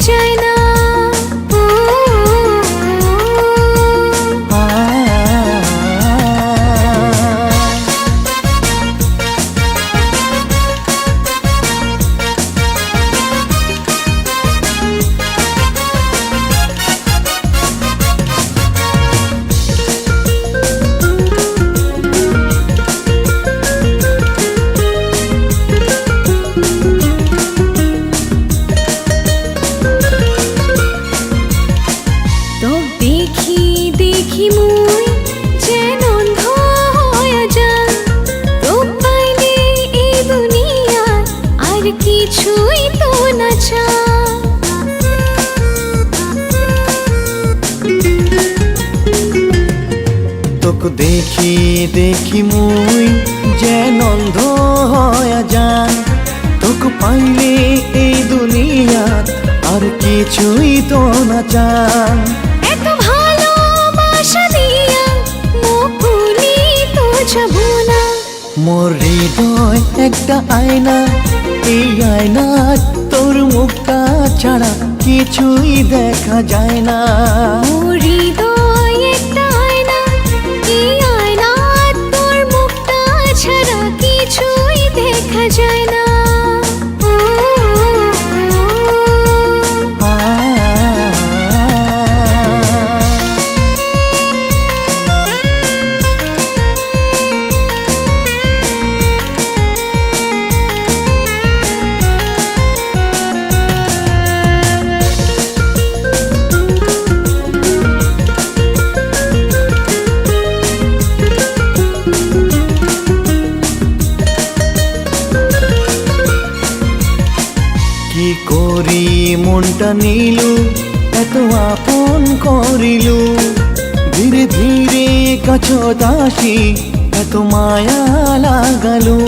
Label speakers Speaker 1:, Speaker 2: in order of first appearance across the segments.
Speaker 1: যায় না
Speaker 2: দেখি মুই যেন অন্ধ হয়ে যান রূপ পাইলে দুনিয়া আর কিছুই তো না
Speaker 1: তোকে দেখি দেখি মুই যেন অন্ধ হয়ে যান তোকে পাইলে এই দুনিয়া আর কিছুই তো না চান হৃদয় একটা আয়না এই আয়নার তোর মুখটা ছাড়া কিছুই দেখা যায় না।
Speaker 2: হৃদয়
Speaker 1: মনটা নিলু এত আপন করিলু। ধীরে ধীরে কাছ দাসি এত মায়া লাগালু।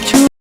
Speaker 1: to